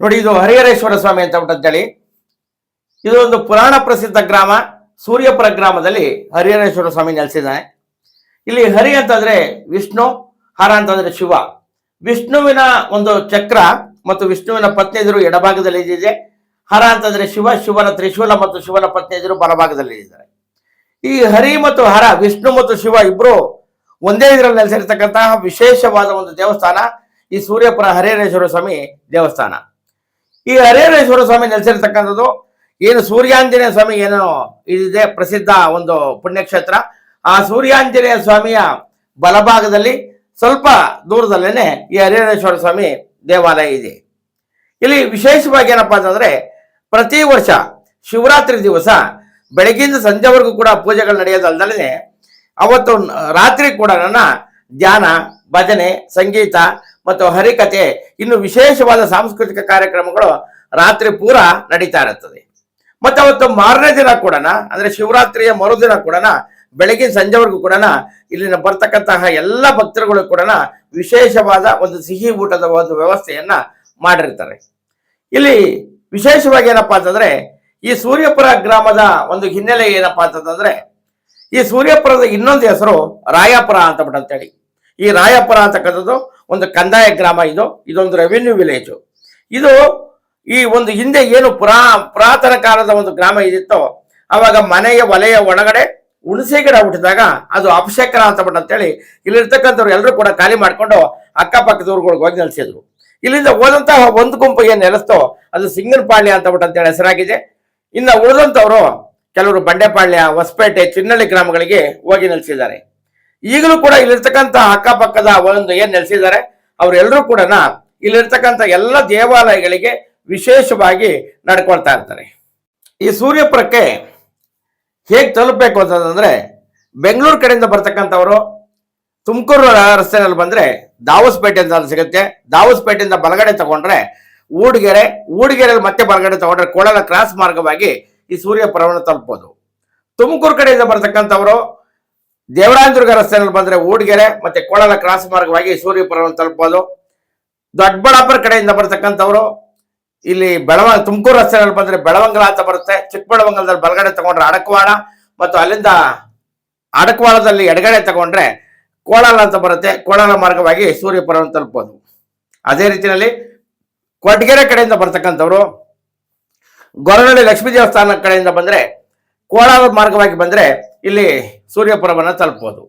ನೋಡಿ, ಇದು ಹರಿಹರೇಶ್ವರ ಸ್ವಾಮಿ ಅಂತ ಅಂತೇಳಿ ಇದು ಒಂದು ಪುರಾಣ ಪ್ರಸಿದ್ಧ ಗ್ರಾಮ, ಸೂರ್ಯಪುರ ಗ್ರಾಮದಲ್ಲಿ ಹರಿಹರೇಶ್ವರ ಸ್ವಾಮಿ ನೆಲೆಸಿದ್ದಾನೆ. ಇಲ್ಲಿ ಹರಿ ಅಂತಂದ್ರೆ ವಿಷ್ಣು, ಹರ ಅಂತಂದ್ರೆ ಶಿವ. ವಿಷ್ಣುವಿನ ಒಂದು ಚಕ್ರ ಮತ್ತು ವಿಷ್ಣುವಿನ ಪತ್ನಿ ಎದುರು ಎಡಭಾಗದಲ್ಲಿ ಇದ್ದಿದೆ. ಹರ ಅಂತಂದ್ರೆ ಶಿವ, ಶಿವನ ತ್ರಿಶೂಲ ಮತ್ತು ಶಿವನ ಪತ್ನಿ ಎದುರು ಬಲಭಾಗದಲ್ಲಿ ಇದ್ದಾರೆ. ಈ ಹರಿ ಮತ್ತು ಹರ, ವಿಷ್ಣು ಮತ್ತು ಶಿವ ಇಬ್ರು ಒಂದೇ ಇದರಲ್ಲಿ ನೆಲೆಸಿರ್ತಕ್ಕಂತಹ ವಿಶೇಷವಾದ ಒಂದು ದೇವಸ್ಥಾನ, ಈ ಸೂರ್ಯಪುರ ಹರಿಹರೇಶ್ವರ ಸ್ವಾಮಿ ದೇವಸ್ಥಾನ. ಈ ಹರಿಹರೇಶ್ವರ ಸ್ವಾಮಿ ನೆಲೆಸಿರ್ತಕ್ಕಂಥದ್ದು, ಏನು ಸೂರ್ಯಾಂಜನೇಯ ಸ್ವಾಮಿ ಏನು ಇದಿದೆ, ಪ್ರಸಿದ್ಧ ಒಂದು ಪುಣ್ಯಕ್ಷೇತ್ರ. ಆ ಸೂರ್ಯಾಂಜನೇಯ ಸ್ವಾಮಿಯ ಬಲಭಾಗದಲ್ಲಿ ಸ್ವಲ್ಪ ದೂರದಲ್ಲೇನೆ ಈ ಹರಿಹರೇಶ್ವರ ಸ್ವಾಮಿ ದೇವಾಲಯ ಇದೆ. ಇಲ್ಲಿ ವಿಶೇಷವಾಗಿ ಏನಪ್ಪ ಅಂತಂದ್ರೆ, ಪ್ರತಿ ವರ್ಷ ಶಿವರಾತ್ರಿ ದಿವಸ ಬೆಳಗಿಂದ ಸಂಜೆವರೆಗೂ ಕೂಡ ಪೂಜೆಗಳು ನಡೆಯೋದಲ್ದಲೇ ಅವತ್ತು ರಾತ್ರಿ ಕೂಡ ನನ್ನ ಧ್ಯಾನ ಭಜನೆ, ಸಂಗೀತ ಮತ್ತು ಹರಿಕತೆ ಇನ್ನು ವಿಶೇಷವಾದ ಸಾಂಸ್ಕೃತಿಕ ಕಾರ್ಯಕ್ರಮಗಳು ರಾತ್ರಿ ಪೂರ ನಡೀತಾ ಇರುತ್ತದೆ. ಮತ್ತೆ ಅವತ್ತು ಮಾರನೇ ದಿನ ಕೂಡ ಅಂದ್ರೆ ಶಿವರಾತ್ರಿಯ ಮರುದಿನ ಕೂಡ ಬೆಳಗಿನ ಸಂಜೆವರೆಗೂ ಕೂಡ ಇಲ್ಲಿನ ಬರ್ತಕ್ಕಂತಹ ಎಲ್ಲ ಭಕ್ತರುಗಳು ಕೂಡ ವಿಶೇಷವಾದ ಒಂದು ಸಿಹಿ ಊಟದ ಒಂದು ವ್ಯವಸ್ಥೆಯನ್ನ ಮಾಡಿರ್ತಾರೆ. ಇಲ್ಲಿ ವಿಶೇಷವಾಗಿ ಏನಪ್ಪಾ ಅಂತಂದ್ರೆ, ಈ ಸೂರ್ಯಪುರ ಗ್ರಾಮದ ಒಂದು ಹಿನ್ನೆಲೆ ಏನಪ್ಪಾ ಅಂತಂದ್ರೆ, ಈ ಸೂರ್ಯಪುರದ ಇನ್ನೊಂದು ಹೆಸರು ರಾಯಾಪುರ ಅಂತ ಅಂತೇಳಿ ಈ ರಾಯಪುರ ಅಂತಕ್ಕಂಥದ್ದು ಒಂದು ಕಂದಾಯ ಗ್ರಾಮ ಇದು, ಇದೊಂದು ರೆವಿನ್ಯೂ ವಿಲೇಜು ಇದು ಈ ಒಂದು ಹಿಂದೆ ಏನು ಪುರಾ, ಪುರಾತನ ಕಾಲದ ಒಂದು ಗ್ರಾಮ ಇದಿತ್ತೋ, ಅವಾಗ ಮನೆಯ ವಲಯ ಒಳಗಡೆ ಹುಣಸೆ ಗಿಡ ಹುಟ್ಟಿದಾಗ ಅದು ಅಪಶೇಖರ ಅಂತ ಬಿಟ್ಟು ಅಂತೇಳಿ ಇಲ್ಲಿರ್ತಕ್ಕಂಥವ್ರು ಎಲ್ಲರೂ ಕೂಡ ಖಾಲಿ ಮಾಡಿಕೊಂಡು ಅಕ್ಕಪಕ್ಕದ ಊರುಗಳಿಗೆ ಹೋಗಿ ನೆಲೆಸಿದ್ರು. ಇಲ್ಲಿಂದ ಹೋದಂತಹ ಒಂದು ಗುಂಪು ಏನು ನೆಲೆಸ್ತೋ, ಅದು ಸಿಂಗನಪಾಳ್ಯ ಅಂತ ಬಿಟ್ಟು ಅಂತೇಳಿ ಹೆಸರಾಗಿದೆ. ಇನ್ನು ಉಳಿದಂಥವರು ಕೆಲವರು ಬಂಡೆಪಾಳ್ಯ, ಹೊಸಪೇಟೆ, ಚಿನ್ನಳ್ಳಿ ಗ್ರಾಮಗಳಿಗೆ ಹೋಗಿ ನೆಲೆಸಿದ್ದಾರೆ. ಈಗಲೂ ಕೂಡ ಇಲ್ಲಿರ್ತಕ್ಕಂಥ ಅಕ್ಕಪಕ್ಕದ ಒಂದು ಏನ್ ನೆಲೆಸಿದ್ದಾರೆ? ಅವರೆಲ್ಲರೂ ಕೂಡ ಇಲ್ಲಿರ್ತಕ್ಕಂಥ ಎಲ್ಲ ದೇವಾಲಯಗಳಿಗೆ ವಿಶೇಷವಾಗಿ ನಡ್ಕೊಳ್ತಾ ಇರ್ತಾರೆ. ಈ ಸೂರ್ಯಪುರಕ್ಕೆ ಹೇಗೆ ತಲುಪಬೇಕು ಅಂತಂದ್ರೆ, ಬೆಂಗಳೂರು ಕಡೆಯಿಂದ ಬರ್ತಕ್ಕಂಥವರು ತುಮಕೂರು ರಸ್ತೆಯಲ್ಲಿ ಬಂದ್ರೆ ದಾವಸ್ಪೇಟೆ ಅಂತ ಸಿಗುತ್ತೆ. ದಾವಸ್ಪೇಟೆಯಿಂದ ಬಲಗಡೆ ತಗೊಂಡ್ರೆ ಊಡ್ಗೆರೆ, ಊಡ್ಗೆರೆಯಲ್ಲಿ ಮತ್ತೆ ಬಲಗಡೆ ತಗೊಂಡ್ರೆ ಕೊಳಲ ಕ್ರಾಸ್ ಮಾರ್ಗವಾಗಿ ಈ ಸೂರ್ಯಪುರವನ್ನು ತಲುಪಬಹುದು ತುಮಕೂರು ಕಡೆಯಿಂದ ಬರ್ತಕ್ಕಂಥವರು ದೇವರಾಜದುರ್ಗ ರಸ್ತೆಯಲ್ಲಿ ಬಂದ್ರೆ ಊಡ್ಗೆರೆ ಮತ್ತೆ ಕೋಳಲ ಕ್ರಾಸ್ ಮಾರ್ಗವಾಗಿ ಸೂರ್ಯಪುರವನ್ನು ತಲುಪೋದು. ದೊಡ್ಡಬಳ್ಳಾಪುರ ಕಡೆಯಿಂದ ಬರ್ತಕ್ಕಂಥವ್ರು, ಇಲ್ಲಿ ಬೆಳವ, ತುಮಕೂರು ರಸ್ತೆಯಲ್ಲಿ ಬಂದ್ರೆ ಬೆಳವಂಗಲ ಅಂತ ಬರುತ್ತೆ. ಚಿಕ್ಕಬೆಳವಂಗಲದಲ್ಲಿ ಬಲಗಡೆ ತಗೊಂಡ್ರೆ ಅಡಕವಾಡ ಮತ್ತು ಅಲ್ಲಿಂದ ಅಡಕವಾಳದಲ್ಲಿ ಎಡಗಡೆ ತಗೊಂಡ್ರೆ ಕೋಳಲ ಅಂತ ಬರುತ್ತೆ. ಕೋಳಲ ಮಾರ್ಗವಾಗಿ ಸೂರ್ಯಪುರವನ್ನು ತಲುಪೋದು. ಅದೇ ರೀತಿಯಲ್ಲಿ ಕೊಟ್ಗೆರೆ ಕಡೆಯಿಂದ ಬರ್ತಕ್ಕಂಥವ್ರು, ಗೊರವಳ್ಳಿ ಲಕ್ಷ್ಮೀ ದೇವಸ್ಥಾನ ಕಡೆಯಿಂದ ಬಂದ್ರೆ ಕೋಲಾರ ಮಾರ್ಗವಾಗಿ ಬಂದ್ರೆ ಇಲ್ಲಿ ಸೂರ್ಯಪುರವನ್ನು ತಲುಪಬಹುದು